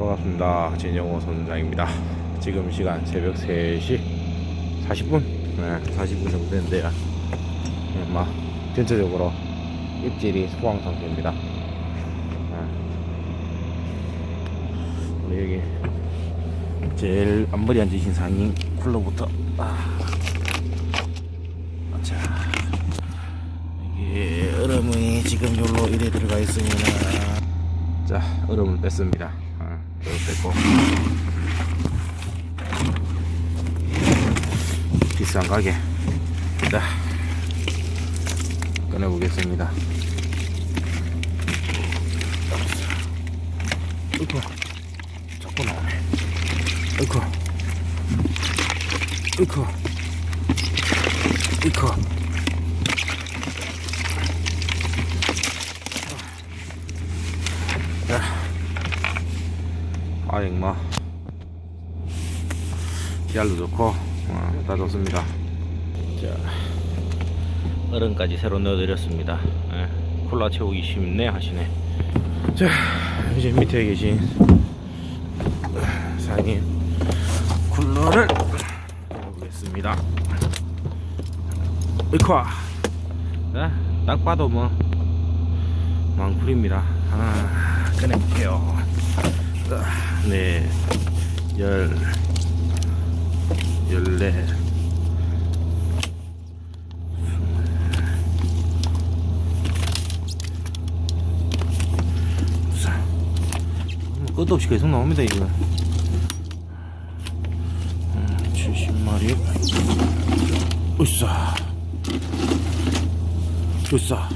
반갑습니다. 진영호 선장입니다. 지금 시간 새벽 3시 40분? 네, 40분 정도 됐는데요. 네, 막, 전체적으로 입질이 소황 상태입니다. 네. 우리 여기 제일 앞머리 앉으신 상인 쿨러부터. 아. 자, 이게 얼음이 지금 여기로 이래 들어가 있습니다. 자, 얼음을 뺐습니다. 뺐고. 비싼 가게. 자, 꺼내보겠습니다. 어이구, 자꾸 나오네. 어이구, 어이구, 어이구. 자, 아잉 뭐 씨알도 좋고 어, 다 좋습니다. 자, 얼음까지 새로 넣어드렸습니다. 예, 콜라 채우기 쉽네 하시네. 자, 이제 밑에 계신 사장님 쿨러를 열어보겠습니다. 으쌰! 자, 딱 봐도 뭐 망쿨입니다. 하나 꺼내볼게요. 아, 네, 열, 열네, 끝도 없이 계속 나옵니다 이거. 음, 70마리. 으쌰. 으쌰.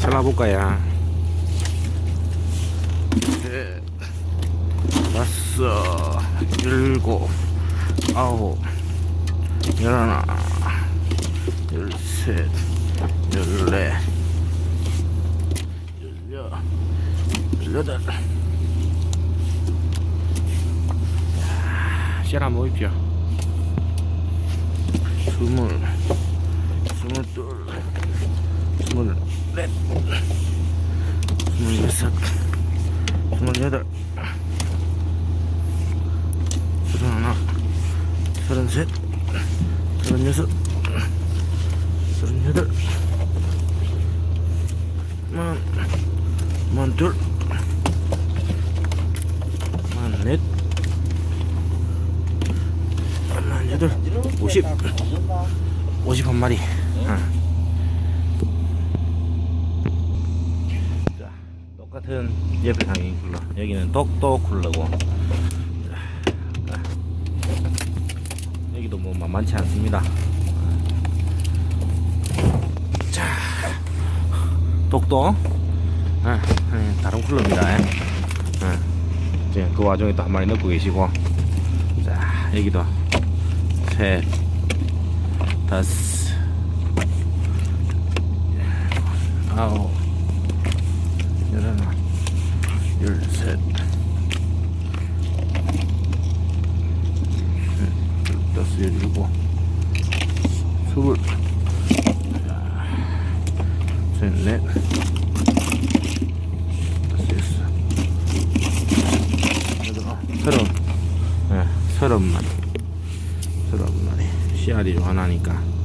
잘라볼까야 셋 다섯 일곱 아홉 열하나 열셋 열넷 열여 열여덟. 씨 한번 보십시오. 스물 스물둘 스물 넷 스물 여섯 스물 여덟. 서른 하나. 서른 셋. 서른 여섯. 서른 여덟. 만 만 둘. 만 넷. 만 여덟. 오십. 오십 한 마리 응. 자, 똑 같은 옆에 상인 쿨러. 여기는 독도 쿨러고. 자, 여기도 뭐 만만치 않습니다. 자, 독도. 아, 예, 다른 쿨러입니다. 예. 예. 이제 그 와중에 또 한 마리 넣고 계시고. 자, 여기도 셋, 다섯, 아홉. 열하나, 열셋, 열다섯, 열일곱, 스물, 셋넷, 서른, 네, 서른 마리, 서른 마리. 씨알이 하나니까.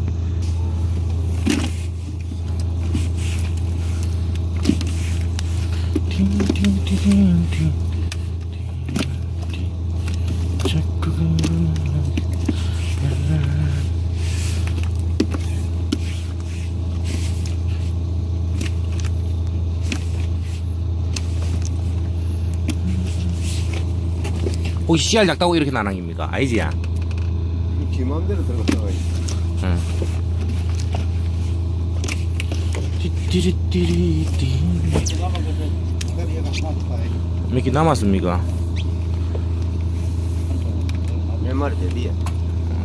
혹시 씨알 작다고 이렇게 나랑입니까? 아니지야? 지 마음대로 들어갔다가 응. 띠띠리띠리띠 몇 개 남았습니까? 몇 마리 되디야?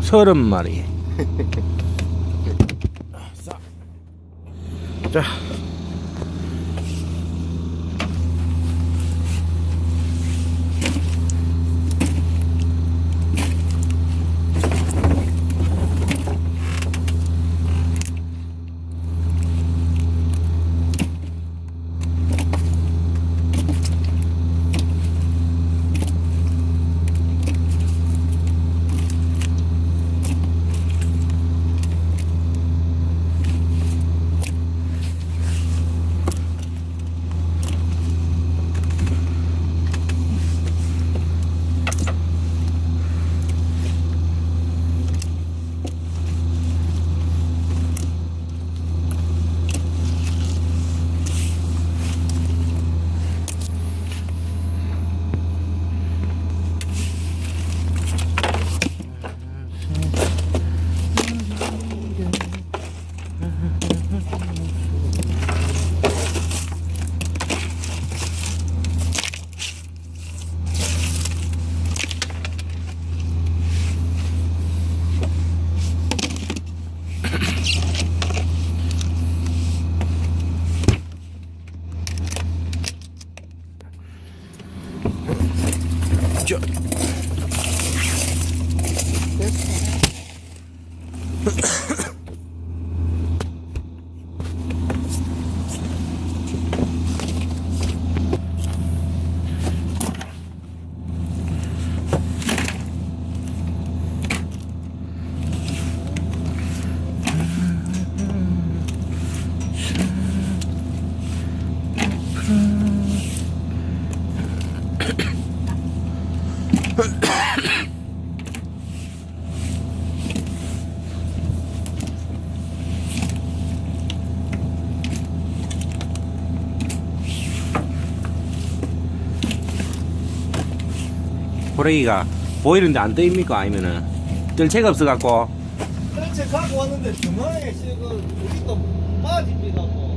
서른 마리. 자. 호래기가 보이는데 안 떠입니까? 아니면은 뜰채가 없어갖고 그렇지 갖고 왔는데 중간에 지금 우리도 빠집니다 뭐